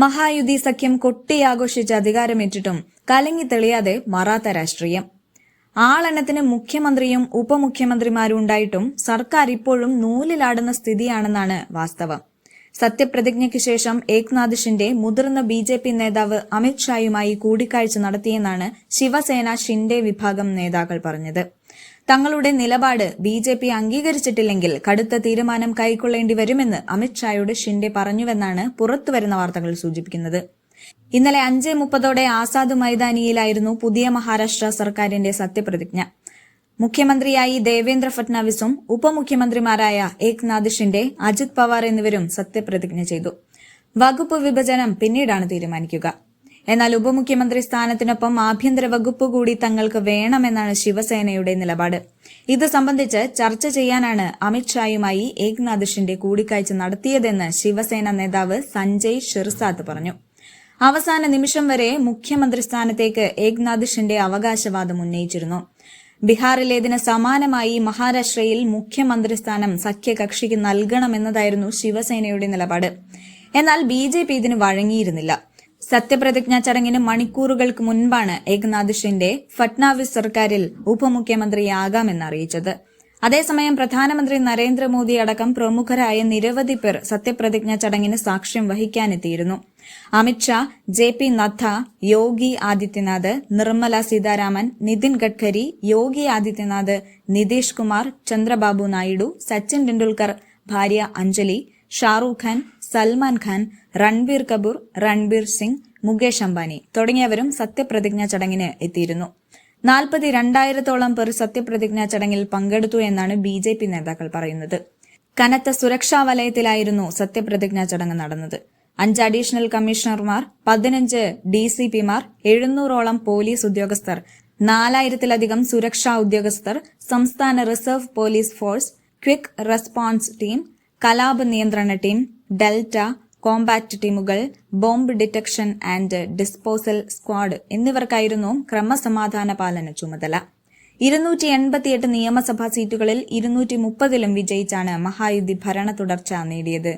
മഹായുതി സഖ്യം കൊട്ടിയാഘോഷിച്ച് അധികാരമേറ്റിട്ടും കലങ്ങി തെളിയാതെ മറാത്ത രാഷ്ട്രീയം. ആളെണ്ണത്തിന് മുഖ്യമന്ത്രിയും ഉപമുഖ്യമന്ത്രിമാരും ഉണ്ടായിട്ടും സർക്കാർ ഇപ്പോഴും നൂലിലാടുന്ന സ്ഥിതിയാണെന്നാണ് വാസ്തവം. സത്യപ്രതിജ്ഞയ്ക്ക് ശേഷം ഏക്നാഥ് ഷിൻഡെ മുതിർന്ന ബി ജെ പി നേതാവ് അമിത്ഷായുമായി കൂടിക്കാഴ്ച നടത്തിയെന്നാണ് ശിവസേന ഷിൻഡെ വിഭാഗം നേതാക്കൾ പറഞ്ഞത്. തങ്ങളുടെ നിലപാട് ബി ജെ പി അംഗീകരിച്ചിട്ടില്ലെങ്കിൽ കടുത്ത തീരുമാനം കൈക്കൊള്ളേണ്ടി വരുമെന്ന് അമിത്ഷായോട് ഷിൻഡെ പറഞ്ഞുവെന്നാണ് പുറത്തുവരുന്ന വാർത്തകൾ സൂചിപ്പിക്കുന്നത്. ഇന്നലെ അഞ്ച് മുപ്പതോടെ ആസാദ് മൈതാനിയിലായിരുന്നു പുതിയ മഹാരാഷ്ട്ര സർക്കാരിന്റെ സത്യപ്രതിജ്ഞ. മുഖ്യമന്ത്രിയായി ദേവേന്ദ്ര ഫട്നാവിസും ഉപമുഖ്യമന്ത്രിമാരായ ഏക്നാഥ് ഷിൻഡെ അജിത് പവാർ എന്നിവരും സത്യപ്രതിജ്ഞ ചെയ്തു. വകുപ്പ് വിഭജനം പിന്നീടാണ് തീരുമാനിക്കുക. എന്നാൽ ഉപമുഖ്യമന്ത്രി സ്ഥാനത്തിനൊപ്പം ആഭ്യന്തര വകുപ്പ് കൂടി തങ്ങൾക്ക് വേണമെന്നാണ് ശിവസേനയുടെ നിലപാട്. ഇത് സംബന്ധിച്ച് ചർച്ച ചെയ്യാനാണ് അമിത്ഷായുമായി ഏക്നാഥ് ഷിൻഡെ കൂടിക്കാഴ്ച നടത്തിയതെന്ന് ശിവസേന നേതാവ് സഞ്ജയ് ഷിർസാദ് പറഞ്ഞു. അവസാന നിമിഷം വരെ മുഖ്യമന്ത്രി സ്ഥാനത്തേക്ക് ഏക്നാഥ് ഷിൻഡെ അവകാശവാദം ഉന്നയിച്ചിരുന്നു. ബീഹാറിലേതിന് സമാനമായി മഹാരാഷ്ട്രയിൽ മുഖ്യമന്ത്രി സ്ഥാനം സഖ്യകക്ഷിക്ക് നൽകണമെന്നതായിരുന്നു ശിവസേനയുടെ നിലപാട്. എന്നാൽ ബി ജെ പി ഇതിന് വഴങ്ങിയിരുന്നില്ല. സത്യപ്രതിജ്ഞാ ചടങ്ങിന് മണിക്കൂറുകൾക്ക് മുൻപാണ് ഏകനാഥ് ഷിൻഡെ ഫട്നാവിസ് സർക്കാരിൽ ഉപമുഖ്യമന്ത്രിയാകാമെന്ന് അറിയിച്ചത്. അതേസമയം പ്രധാനമന്ത്രി നരേന്ദ്രമോദി അടക്കം പ്രമുഖരായ നിരവധി പേർ സത്യപ്രതിജ്ഞാ ചടങ്ങിന് സാക്ഷ്യം വഹിക്കാനെത്തിയിരുന്നു. അമിത്ഷാ ജെ പി നദ്ദ യോഗി ആദിത്യനാഥ് നിർമ്മല സീതാരാമൻ നിതിൻ ഗഡ്കരി യോഗി ആദിത്യനാഥ് നിതീഷ് കുമാർ ചന്ദ്രബാബു നായിഡു സച്ചിൻ ടെണ്ടുൽക്കർ ഭാര്യ അഞ്ജലി ഷാറൂഖ് ഖാൻ സൽമാൻ ഖാൻ രൺബീർ കപൂർ രൺബീർ സിംഗ് മുകേഷ് അംബാനി തുടങ്ങിയവരും സത്യപ്രതിജ്ഞാ ചടങ്ങിന് എത്തിയിരുന്നു. നാൽപ്പത്തി രണ്ടായിരത്തോളം പേർ സത്യപ്രതിജ്ഞാ ചടങ്ങിൽ പങ്കെടുത്തു എന്നാണ് ബി ജെ പി നേതാക്കൾ പറയുന്നത്. കനത്ത സുരക്ഷാ വലയത്തിലായിരുന്നു സത്യപ്രതിജ്ഞാ ചടങ്ങ് നടന്നത്. അഞ്ച് അഡീഷണൽ കമ്മീഷണർമാർ പതിനഞ്ച് ഡി സി പിമാർ എഴുന്നൂറോളം പോലീസ് ഉദ്യോഗസ്ഥർ നാലായിരത്തിലധികം സുരക്ഷാ ഉദ്യോഗസ്ഥർ സംസ്ഥാന reserve police force quick response team കലാപ നിയന്ത്രണ ടീം ഡെൽറ്റ കോമ്പാക്ട് ടീമുകൾ bomb detection and disposal squad എന്നിവർക്കായിരുന്നു ക്രമസമാധാന പാലന ചുമതല. ഇരുന്നൂറ്റി എൺപത്തിയെട്ട് നിയമസഭാ സീറ്റുകളിൽ ഇരുന്നൂറ്റി മുപ്പതിലും വിജയിച്ചാണ് മഹായുദ്ധി ഭരണ തുടർച്ച നേടിയത്.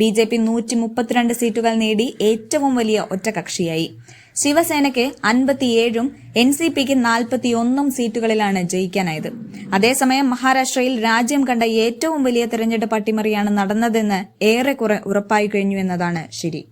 ബി ജെ പി നൂറ്റി മുപ്പത്തിരണ്ട് സീറ്റുകൾ നേടി ഏറ്റവും വലിയ ഒറ്റകക്ഷിയായി. ശിവസേനയ്ക്ക് അൻപത്തിയേഴും എൻ സി പിക്ക് നാൽപ്പത്തിയൊന്നും സീറ്റുകളിലാണ് ജയിക്കാനായത്. അതേസമയം മഹാരാഷ്ട്രയിൽ രാജ്യം കണ്ട ഏറ്റവും വലിയ തെരഞ്ഞെടുപ്പ് അട്ടിമറിയാണ് നടന്നതെന്ന് ഏറെക്കുറെ ഉറപ്പായി കഴിഞ്ഞു എന്നതാണ് ശരി.